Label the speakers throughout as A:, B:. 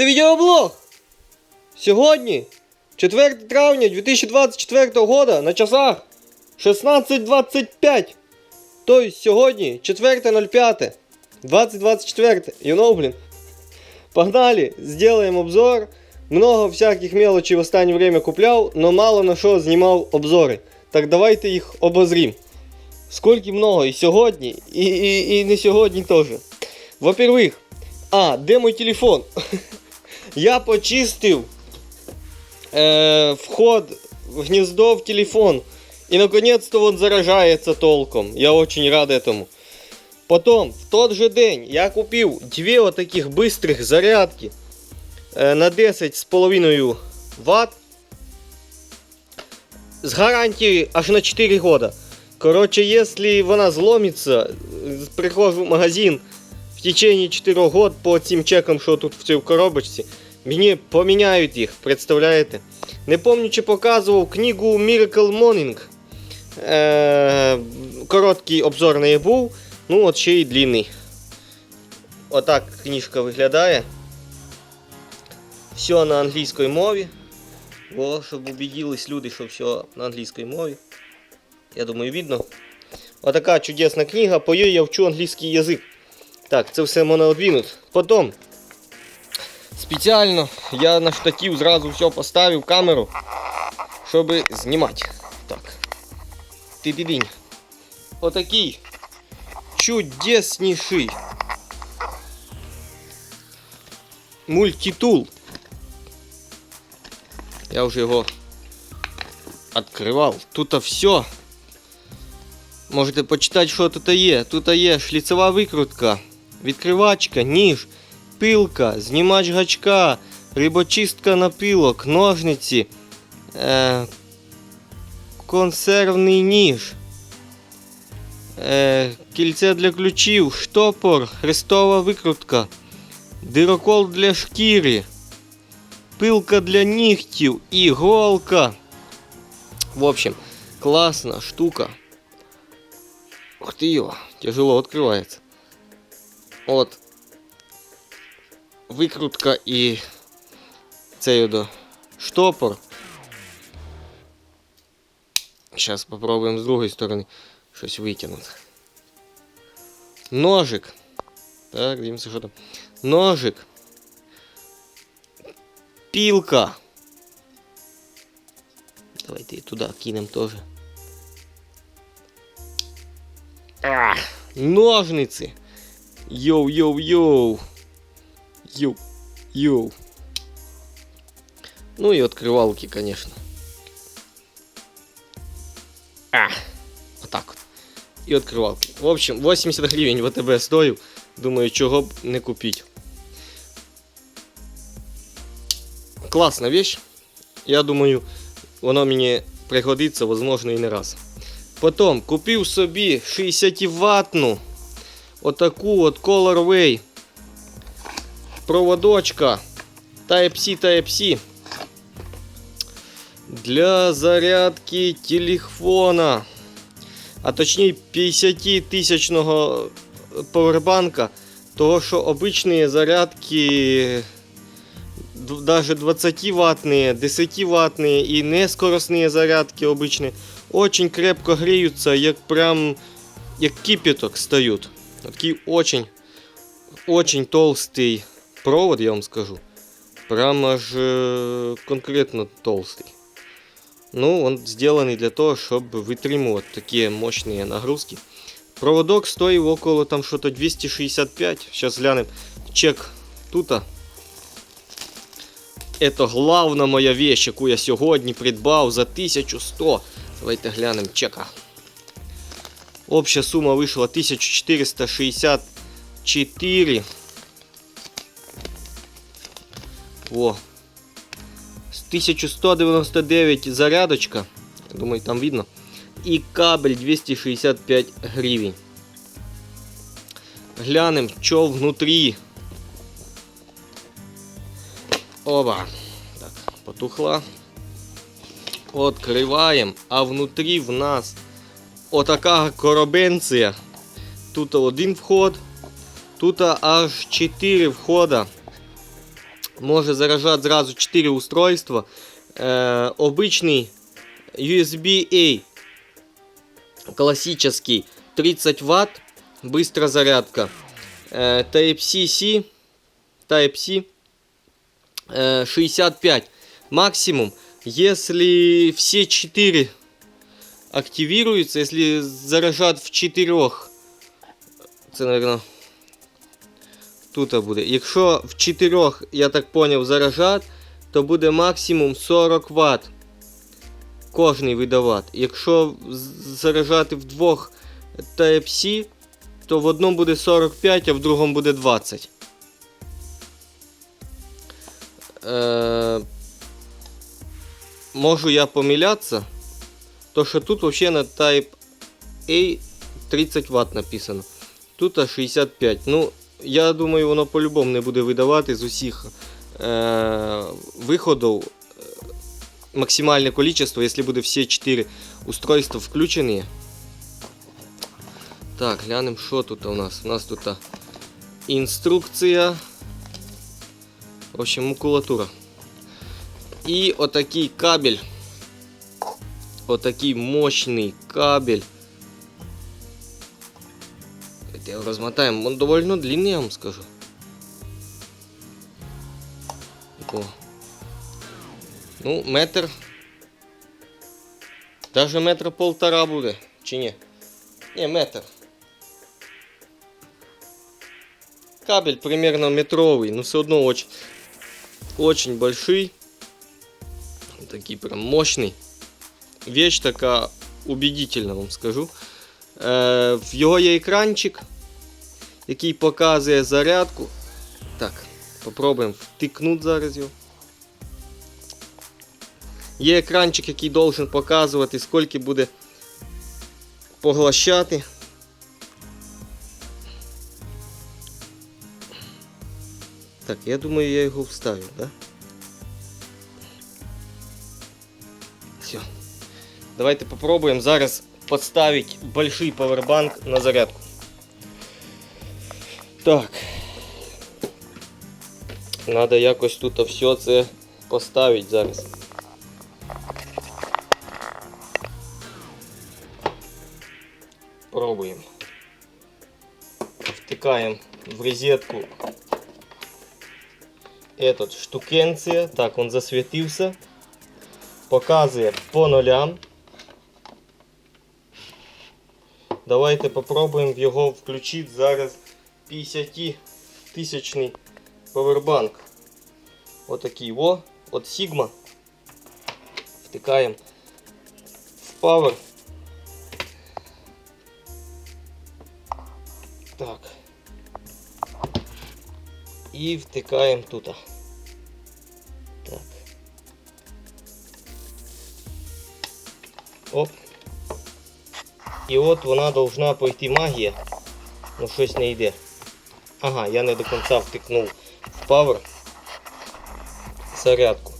A: Це відеоблог. Сьогодні, 4 травня 2024 года, на часах 16.25. Тобто сьогодні 4.05. 2024. You know, блін. Погнали, сделаем обзор. Много всяких мелочей в останнє время купляв, но мало на що знімав обзори. Так давайте їх обозрім. Скільки много і сьогодні, і, і, і не сьогодні теж. Во-первых, а, де мой телефон? Я почистив э, вход в гнездо в телефон. И наконец-то он заражается толком. Я очень рад этому. Потом, в тот же день я купив дві отаких быстрых зарядки е, на 10 з половиною Вт. З гарантією аж на 4 года. Короче, если вона зломиться, прихожу в магазин в течение 4 год по цим чекам, що тут в цій коробочці, мені поміняють їх, представляєте? Не пам'ятаю, чи показував книгу Miracle Morning. Е, короткий обзор неї був, ну от ще й длинний. Отак книжка виглядає. Все на англійській мові. О, щоб убедились люди, що все на англійській мові. Я думаю, видно. Отака чудесна книга, по їй я вчу англійський язик. Так, це все можна. Потім спеціально я на штатив зразу все поставив камеру, щоб знімати. Так. Ти-ти-дінь. Отакий чудесніший мультитул. Я вже його відкривав. Тут все. Можете почитати, що тут є. Тут є шліцева викрутка, відкривачка, ніж, пилка, знімач гачка, рибочистка напилок, ножниці, е, консервний ніж, е, кільце для ключів, штопор, хрестова викрутка, дирокол для шкіри, пилка для нігтів, іголка. В общем, класна штука. Ух ты его, тяжело открывается. Вот. Викрутка і цей до штопор. Сейчас попробуем з другої сторони щось витягнути. Ножик. Так, дивимося, що там. Ножик. Пілка. Давайте і туди кинемо теж. Ножниці. Йоу-йоу-йоу. Йоу-йоу. Ну и открывалки, конечно. А, вот так вот. И открывалки. В общем, 80 гривень ВТБ стою. Думаю, чого б не купить. Класна вещь. Я думаю, воно мені пригодиться, возможно, і не раз. Потім купив собі 60 ватну отаку от Colorway проводочка Type-C Type-C для зарядки телефона. А точніше 50 тисячного повербанка. Того, що обичні зарядки даже 20 ваттные, 10 ваттные и нескоростные зарядки обычные очень крепко греются, як прям як кипяток стають. Такий очень, очень толстий провод, я вам скажу. Прям аж е, конкретно толстый. Ну, он сделанный для того, чтобы вытримывать такие мощные нагрузки. Проводок стоїв около там что-то 265. Сейчас глянем. Чек тут. Это главна моя вещь, яку я сьогодні придбав за 1100. Давайте глянемо чека. Обща сума вийшла 1464. О. 1199 зарядочка. Я думаю, там видно. І кабель 265 гривень. Глянемо, що внутрі. Оба. Так, потухла. Откриваємо, а внутрі в нас отака коробенція. Тут один вход, тут аж 4 входа. Може заражати зразу 4 устройства. Е, обичний USB-A классический 30 Вт, быстрая зарядка. Э, Type-C, Type-C э, 65 максимум. Если все 4 активируются, если заражат в 4, це, наверное, тут буде. Якщо в 4, я так поняв, заражат, то буде максимум 40 Вт кожний видавати. Якщо заражати в двох Type-C, то в одному буде 45, а в другому буде 20. Е, можу я помилятися, то що тут взагалі на Type A 30 Вт написано. Тут аж 65. Ну, я думаю, воно по-любому не буде видавати з усіх е, виходів максимальное количество, если будут все 4 устройства включены. Так, глянем, що тут у нас. У нас тут інструкція. В общем, макулатура. І отакий кабель. Отакий мощний кабель. Это его размотаем. Он довольно длинный, я вам скажу. О. Ну, метр. Даже метра полтора буде, чи ні? Ні, метр. Кабель примерно метровый, но все одно очень, очень большой. Такий прям мощний. Вещь така убедительна, вам скажу. Е, в його є екранчик, Який показує зарядку. Так, попробуємо втикнути зараз його. Є екранчик, який должен показувати, скільки буде поглощати. Так, я думаю, я його вставив, да? Все. Давайте попробуємо зараз поставити большой павербанк на зарядку. Так. Надо якось тут все це поставити зараз. Пробуем. Втыкаем в розетку этот штукенция. Так, он засветился. Показує по нулям. Давайте попробуємо його включити зараз 50 тисячний повербанк. Отакий во, от Sigma. Втикаємо в Power. Так. І втикаємо тут. Так. Оп. І от вона должна пойти магія. Ну щось не йде. Ага, я не до кінця втикнув в Power зарядку.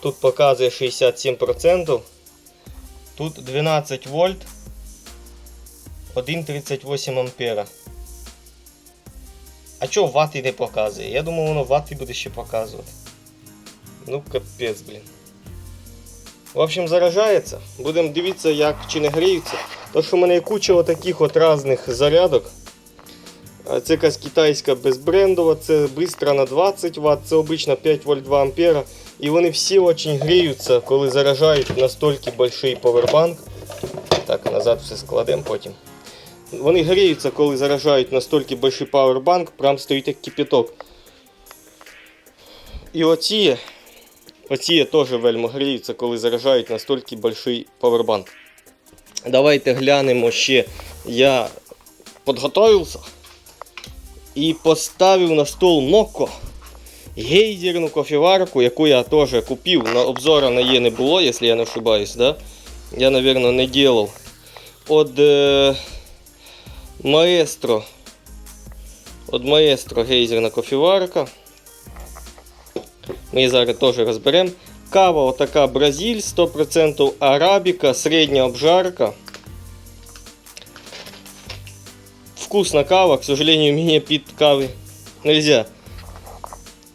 A: Тут показує 67%. Тут 12 вольт. 1,38 ампера. А чого вати не показує? Я думав, воно вати буде ще показувати. Ну, капець, блін. В общем, заражається. Будемо дивитися, як чи не гріються. То, що в мене є куча отаких от різних зарядок. Це якась китайська безбрендова, це бистра на 20 Вт, це обично 5 вольт 2 ампера. І вони всі дуже гріються, коли заражають настільки большой повербанк. Так, назад все складемо потім. Вони гріються, коли заражають настільки большой пауербанк, прям стоїть як кипяток. І оці, оці теж вельми гріються, коли заражають настільки большой пауербанк. Давайте глянемо ще. Я підготувався і поставив на стол Ноко гейзерну кофеварку, яку я теж купив. На обзора на її не було, якщо я не ошибаюсь. Да? Я, мабуть, не делал. От е, Маестро. От Маестро гейзерна кофеварка. Ми її зараз теж розберемо. Кава отака Бразиль, 100% арабіка, середня обжарка. Вкусна кава, к сожалению, мені під кави нельзя.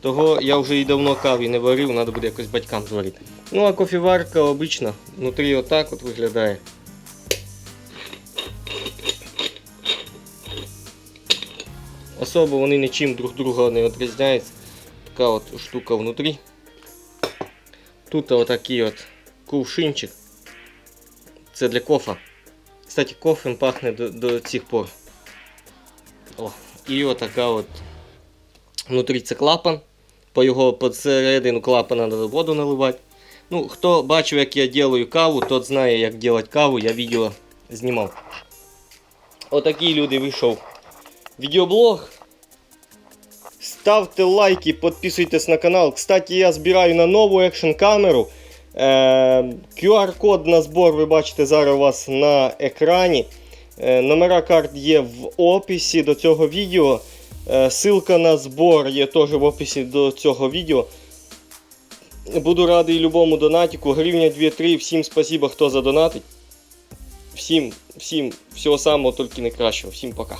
A: Того я вже і давно каві не варив, треба буде якось батькам зварити. Ну а кофіварка обична, внутрі отак от виглядає. Особо вони нічим друг друга не відрізняються. Така от штука внутрі. Тут отакий от кувшинчик. Це для кофа. Кстати, кофем пахне до, до цих пор. О, і отака от. Внутрі це клапан. По його посередину клапана треба воду наливати. Ну, хто бачив, як я делаю каву, тот знає, як робити каву, я відео знімав. Отакий люди вийшов відеоблог. Ставте лайки, підписуйтесь на канал. Кстати, я збираю на нову екшн камеру. Е, QR-код на збор ви бачите зараз у вас на екрані. Е, номера карт є в описі до цього відео. Силка ссылка на збор є теж в описі до цього відео. Буду радий любому донатику. Гривня 2-3. Всім спасибо, хто задонатить. Всім, всім всього самого, тільки найкращого. Всім пока.